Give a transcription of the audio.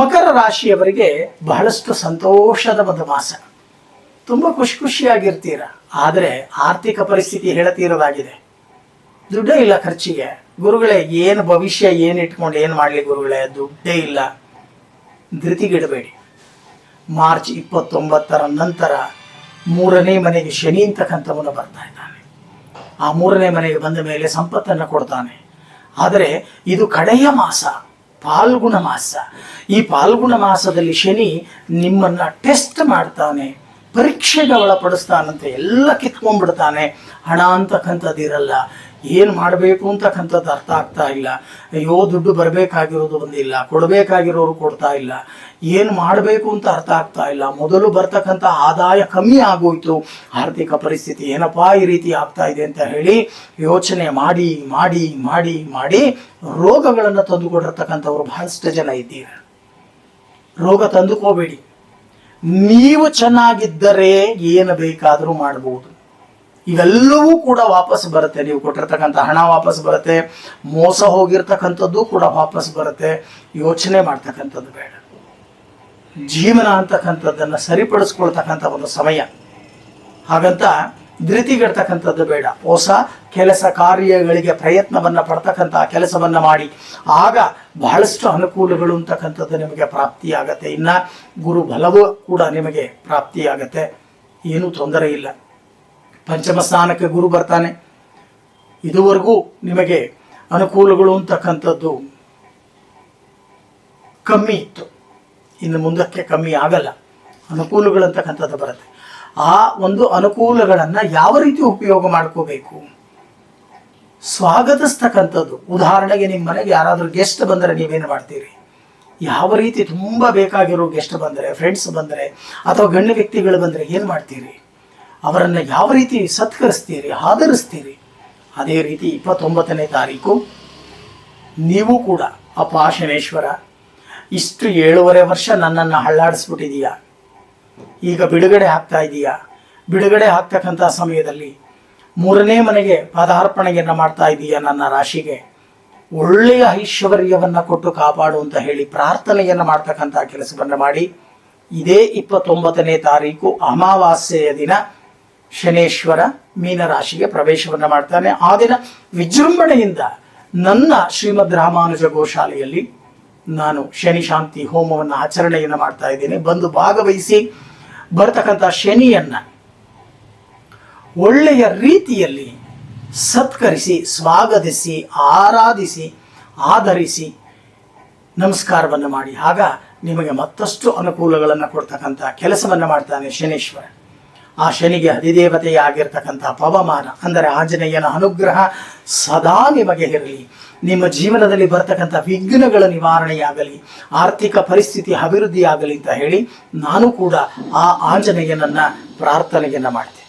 ಮಕರ ರಾಶಿಯವರಿಗೆ ಬಹಳಷ್ಟು ಸಂತೋಷದ ಒಂದು ಮಾಸ ತುಂಬ ಖುಷಿ ಖುಷಿಯಾಗಿರ್ತೀರ. ಆದರೆ ಆರ್ಥಿಕ ಪರಿಸ್ಥಿತಿ ಹೇಳತೀರದಾಗಿದೆ. ದುಡ್ಡೇ ಇಲ್ಲ ಖರ್ಚಿಗೆ. ಗುರುಗಳೇ, ಏನು ಭವಿಷ್ಯ ಏನು ಇಟ್ಕೊಂಡು ಏನು ಮಾಡಲಿ ಗುರುಗಳೇ? ದುಡ್ಡೇ ಇಲ್ಲ. ಧೃತಿಗಿಡಬೇಡಿ. ಮಾರ್ಚ್ ಇಪ್ಪತ್ತೊಂಬತ್ತರ ನಂತರ ಮೂರನೇ ಮನೆಗೆ ಶನಿ ಅಂತಕ್ಕಂಥವನು ಬರ್ತಾ ಇದ್ದಾನೆ. ಆ ಮೂರನೇ ಮನೆಗೆ ಬಂದ ಮೇಲೆ ಸಂಪತ್ತನ್ನು ಕೊಡ್ತಾನೆ. ಆದರೆ ಇದು ಕಡೆಯ ಮಾಸ. ಪಾಲ್ಗುಣ ಮಾಸ. ಈ ಪಾಲ್ಗುಣ ಮಾಸದಲ್ಲಿ ಶನಿ ನಿಮ್ಮನ್ನ ಟೆಸ್ಟ್ ಮಾಡ್ತಾನೆ, ಪರೀಕ್ಷೆಗೆ ಒಳಪಡಿಸ್ತಾನಂತೆ, ಎಲ್ಲ ಕಿತ್ಕೊಂಡ್ಬಿಡ್ತಾನೆ. ಹಣ ಅಂತಕ್ಕಂಥದ್ದು ಇರಲ್ಲ ಏನು ಮಾಡಬೇಕು ಅಂತಕ್ಕಂಥದ್ದು ಅರ್ಥ ಆಗ್ತಾ ಇಲ್ಲ. ಅಯ್ಯೋ, ದುಡ್ಡು ಬರಬೇಕಾಗಿರೋದು ಬಂದಿಲ್ಲ, ಕೊಡಬೇಕಾಗಿರೋರು ಕೊಡ್ತಾ ಇಲ್ಲ. ಏನು ಮಾಡಬೇಕು ಅಂತ ಅರ್ಥ ಆಗ್ತಾ ಇಲ್ಲ. ಮೊದಲು ಬರ್ತಕ್ಕಂಥ ಆದಾಯ ಕಮ್ಮಿ ಆಗೋಯ್ತು. ಆರ್ಥಿಕ ಪರಿಸ್ಥಿತಿ ಏನಪ್ಪಾ ಈ ರೀತಿ ಆಗ್ತಾ ಇದೆ ಅಂತ ಹೇಳಿ ಯೋಚನೆ ಮಾಡಿ ಮಾಡಿ ಮಾಡಿ ಮಾಡಿ ರೋಗಗಳನ್ನು ತಂದುಕೊಂಡಿರ್ತಕ್ಕಂಥವ್ರು ಬಹಳಷ್ಟು ಜನ ಇದ್ದೀರ. ರೋಗ ತಂದುಕೋಬೇಡಿ. ನೀವು ಚೆನ್ನಾಗಿದ್ದರೆ ಏನು ಬೇಕಾದರೂ ಮಾಡಬಹುದು ಇವೆಲ್ಲವೂ ಕೂಡ ವಾಪಸ್ ಬರುತ್ತೆ. ನೀವು ಕೊಟ್ಟಿರ್ತಕ್ಕಂಥ ಹಣ ವಾಪಸ್ ಬರುತ್ತೆ. ಮೋಸ ಹೋಗಿರ್ತಕ್ಕಂಥದ್ದು ಕೂಡ ವಾಪಸ್ ಬರುತ್ತೆ. ಯೋಚನೆ ಮಾಡ್ತಕ್ಕಂಥದ್ದು ಬೇಡ. ಜೀವನ ಅಂತಕ್ಕಂಥದ್ದನ್ನು ಸರಿಪಡಿಸ್ಕೊಳ್ತಕ್ಕಂಥ ಒಂದು ಸಮಯ. ಹಾಗಂತ ಧೃತಿಗೆಡ್ತಕ್ಕಂಥದ್ದು ಬೇಡ. ಹೊಸ ಕೆಲಸ ಕಾರ್ಯಗಳಿಗೆ ಪ್ರಯತ್ನವನ್ನು ಪಡ್ತಕ್ಕಂಥ ಕೆಲಸವನ್ನು ಮಾಡಿ. ಆಗ ಬಹಳಷ್ಟು ಅನುಕೂಲಗಳು ಅಂತಕ್ಕಂಥದ್ದು ನಿಮಗೆ ಪ್ರಾಪ್ತಿಯಾಗತ್ತೆ. ಇನ್ನು ಗುರು ಬಲವೂ ಕೂಡ ನಿಮಗೆ ಪ್ರಾಪ್ತಿಯಾಗತ್ತೆ. ಏನೂ ತೊಂದರೆ ಇಲ್ಲ. ಪಂಚಮ ಸ್ಥಾನಕ್ಕೆ ಗುರು ಬರ್ತಾನೆ. ಇದುವರೆಗೂ ನಿಮಗೆ ಅನುಕೂಲಗಳು ಅಂತಕ್ಕಂಥದ್ದು ಕಮ್ಮಿ ಇತ್ತು. ಇನ್ನು ಮುಂದಕ್ಕೆ ಕಮ್ಮಿ ಆಗಲ್ಲ. ಅನುಕೂಲಗಳು ಅಂತಕ್ಕಂಥದ್ದು ಬರುತ್ತೆ. ಆ ಒಂದು ಅನುಕೂಲಗಳನ್ನು ಯಾವ ರೀತಿ ಉಪಯೋಗ ಮಾಡ್ಕೋಬೇಕು? ಸ್ವಾಗತಿಸ್ತಕ್ಕಂಥದ್ದು. ಉದಾಹರಣೆಗೆ ನಿಮ್ಮ ಮನೆಗೆ ಯಾರಾದರೂ ಗೆಸ್ಟ್ ಬಂದರೆ ನೀವೇನು ಮಾಡ್ತೀರಿ? ಯಾವ ರೀತಿ ತುಂಬ ಬೇಕಾಗಿರೋ ಗೆಸ್ಟ್ ಬಂದರೆ ಫ್ರೆಂಡ್ಸ್ ಬಂದರೆ, ಅಥವಾ ಗಣ್ಯ ವ್ಯಕ್ತಿಗಳು ಬಂದರೆ ಏನು ಮಾಡ್ತೀರಿ? ಅವರನ್ನು ಯಾವ ರೀತಿ ಸತ್ಕರಿಸ್ತೀರಿ, ಆಧರಿಸ್ತೀರಿ? ಅದೇ ರೀತಿ ಇಪ್ಪತ್ತೊಂಬತ್ತನೇ ತಾರೀಕು, ನೀವು ಕೂಡ ಅಪ್ಪ ಶನೇಶ್ವರ ಇಷ್ಟು ಏಳುವರೆ ವರ್ಷ ನನ್ನನ್ನು ಹಳ್ಳಾಡಿಸ್ಬಿಟ್ಟಿದೀಯ ಈಗ ಬಿಡುಗಡೆ ಆಗ್ತಾ ಇದ್ದೀಯಾ ಬಿಡುಗಡೆ ಆಗ್ತಕ್ಕಂಥ ಸಮಯದಲ್ಲಿ ಮೂರನೇ ಮನೆಗೆ ಪದಾರ್ಪಣೆಯನ್ನು ಮಾಡ್ತಾ ಇದೀಯಾ ನನ್ನ ರಾಶಿಗೆ. ಒಳ್ಳೆಯ ಐಶ್ವರ್ಯವನ್ನು ಕೊಟ್ಟು ಕಾಪಾಡು ಅಂತ ಹೇಳಿ ಪ್ರಾರ್ಥನೆಯನ್ನು ಮಾಡ್ತಕ್ಕಂಥ ಕೆಲಸವನ್ನು ಮಾಡಿ. ಇದೇ ಇಪ್ಪತ್ತೊಂಬತ್ತನೇ ತಾರೀಕು ಅಮಾವಾಸ್ಯೆಯ ದಿನ. ಶನೇಶ್ವರ ಮೀನರಾಶಿಗೆ ಪ್ರವೇಶವನ್ನು ಮಾಡ್ತಾನೆ. ಆ ದಿನ ವಿಜೃಂಭಣೆಯಿಂದ ನನ್ನ ಶ್ರೀಮದ್ ರಾಮಾನುಜ ಗೋಶಾಲೆಯಲ್ಲಿ ನಾನು ಶನಿ ಶಾಂತಿ ಹೋಮವನ್ನು ಆಚರಣೆಯನ್ನು ಮಾಡ್ತಾ ಇದ್ದೇನೆ. ಬಂದು ಭಾಗವಹಿಸಿ ಬರ್ತಕ್ಕಂಥ ಶನಿಯನ್ನ ಒಳ್ಳೆಯ ರೀತಿಯಲ್ಲಿ ಸತ್ಕರಿಸಿ, ಸ್ವಾಗತಿಸಿ, ಆರಾಧಿಸಿ, ಆಧರಿಸಿ ನಮಸ್ಕಾರವನ್ನು ಮಾಡಿ. ಆಗ ನಿಮಗೆ ಮತ್ತಷ್ಟು ಅನುಕೂಲಗಳನ್ನು ಕೊಡ್ತಕ್ಕಂಥ ಕೆಲಸವನ್ನು ಮಾಡ್ತಾನೆ ಶನೀಶ್ವರ. ಆ ಶನಿಗೆ ಅಧಿದೇವತೆಯಾಗಿರ್ತಕ್ಕಂಥ ಪವಮಾನ, ಅಂದರೆ ಆಂಜನೇಯನ ಅನುಗ್ರಹ ಸದಾ ನಿಮಗೆ ಇರಲಿ. ನಿಮ್ಮ ಜೀವನದಲ್ಲಿ ಬರ್ತಕ್ಕಂಥ ವಿಘ್ನಗಳ ನಿವಾರಣೆಯಾಗಲಿ, ಆರ್ಥಿಕ ಪರಿಸ್ಥಿತಿ ಅಭಿವೃದ್ಧಿಯಾಗಲಿ ಅಂತ ಹೇಳಿ ನಾನು ಕೂಡ ಆ ಆಂಜನೇಯನನ್ನು ಪ್ರಾರ್ಥನೆಯನ್ನು ಮಾಡ್ತೀನಿ.